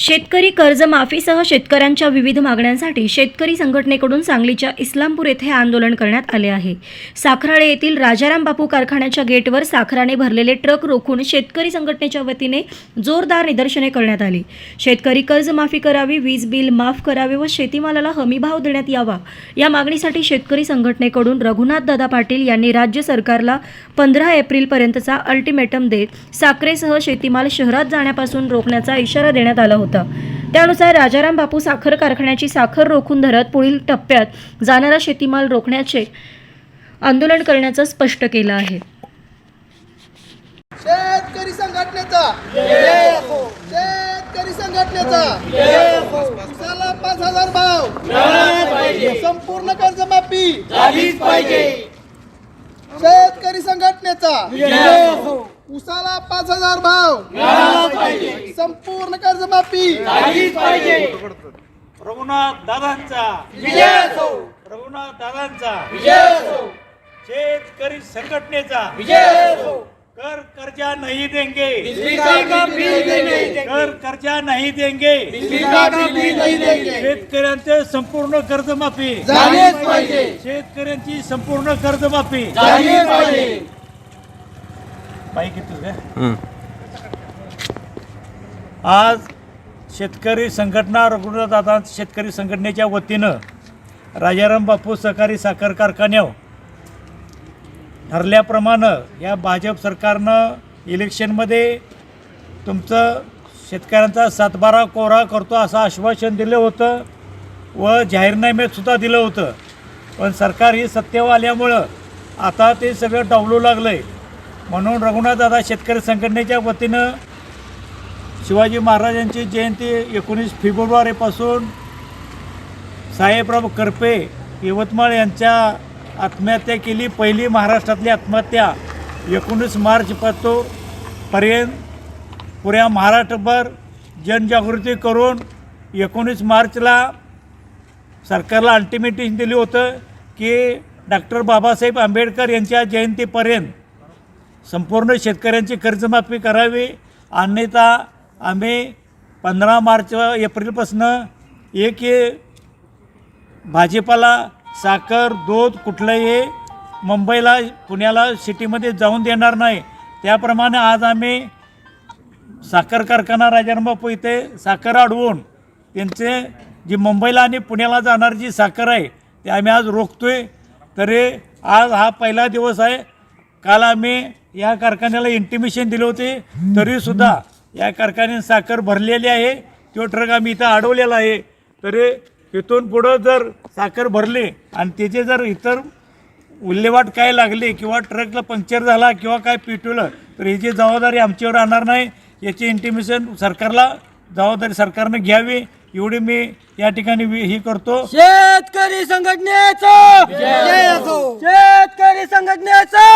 शेतकरी कर्जमाफीसह शेतकऱ्यांच्या विविध मागण्यांसाठी शेतकरी संघटनेकडून सांगलीच्या इस्लामपूर येथे आंदोलन करण्यात आले आहे. साखराळे येथील राजाराम बापू कारखान्याच्या गेटवर साखराने भरलेले ट्रक रोखून शेतकरी संघटनेच्या वतीने जोरदार निदर्शने करण्यात आली. शेतकरी कर्जमाफी करावी वीज बिल माफ करावे व शेतीमालाला हमीभाव देण्यात यावा या मागणीसाठी शेतकरी संघटनेकडून रघुनाथ दादा पाटील यांनी राज्य सरकारला पंधरा एप्रिलपर्यंतचा अल्टिमेटम देत साखरेसह शेतीमाल शहरात जाण्यापासून रोखण्याचा इशारा देण्यात आला होता. त्यानुसार राजाराम बापू साखर कारखान्याची साखर रोखून धरत पुढील टप्प्यात जाणारा शेतीमाल रोखण्याचे आंदोलन करण्याचं स्पष्ट केलं आहे. शेतकरी संघटनेचा. शेतकरी संघटनेचा. उसाला पाच हजार भाव. संपूर्ण कर्जमाफी. झालीच पाहिजे शेतकरी संघटनेचा. उसाला पाच हजार भाव. संपूर्ण कर्जमाफी. झालीच पाहिजे. रघुनाथ दादांचा. विजय असो. रघुनाथ दादांचा. विजय असो. शेतकरी संघटनेचा. विजय असो. कर कर्जा नहीं देंगे. बिजली का बिल नहीं देंगे. कर कर्जा नहीं देंगे. बिजली का बिल नहीं देंगे. शेतकऱ्यांचे संपूर्ण कर्जमाफी. झालीच पाहिजे. शेतकऱ्यांची संपूर्ण कर्जमाफी. झालीच पाहिजे. बाईक येतो का आज शेतकरी संघटना रघुनाथ दादा शेतकरी संघटनेच्या वतीनं राजाराम बापू सहकारी साखर कारखान्यावर ठरल्याप्रमाणे या भाजप सरकारनं इलेक्शनमध्ये तुमचं शेतकऱ्यांचा सातबारा कोरा करतो असं आश्वासन दिलं होतं व जाहीरनाम्यातसुद्धा दिलं होतं. पण सरकार ही सत्तेवर आल्यामुळं आता ते सगळं डावलू लागलं आहे म्हणून रघुनाथदादा शेतकरी संघटनेच्या वतीनं शिवाजी महाराजांची जयंती एकोणीस फेब्रुवारीपासून साहेबराव करपे यवतमाळ यांच्या आत्महत्या केली. पहिली महाराष्ट्रातली आत्महत्या एकोणीस मार्चपासून पर्यंत पुऱ्या महाराष्ट्रभर जनजागृती करून एकोणीस मार्चला सरकारला अल्टिमेटिव्ह दिलं होतं की डॉक्टर बाबासाहेब आंबेडकर यांच्या जयंतीपर्यंत संपूर्ण शेतकऱ्यांची कर्जमाफी करावी. अन्यथा आम्ही पंधरा मार्च एप्रिलपासनं एक हे भाजीपाला साखर दूध कुठलंही मुंबईला पुण्याला सिटीमध्ये जाऊन देणार नाही. त्याप्रमाणे आज आम्ही साखर कारखाना राजारामबापू इथे साखर अडवून त्यांचे जी मुंबईला आणि पुण्याला जाणारी जी साखर आहे ते आम्ही आज रोखतो आहे तरी आज हा पहिला दिवस आहे. काल आम्ही या कारखान्याला इंटिमेशन दिले होते. तरीसुद्धा या कारखान्याने साखर भरलेली आहे. तो ट्रक आम्ही इथं अडवलेला आहे. तरी इथून पुढं जर साखर भरली आणि त्याचे जर इतर विल्हेवाट काय लागली किंवा ट्रकला पंक्चर झाला किंवा काय पिटवलं तर याची जबाबदारी आमच्यावर राहणार नाही. याची इंटिमेशन सरकारला जबाबदारी सरकारनं घ्यावी. एवढी मी या ठिकाणी ही करतो. शेतकरी संघटनेचा! शेतकरी संघटनेचा!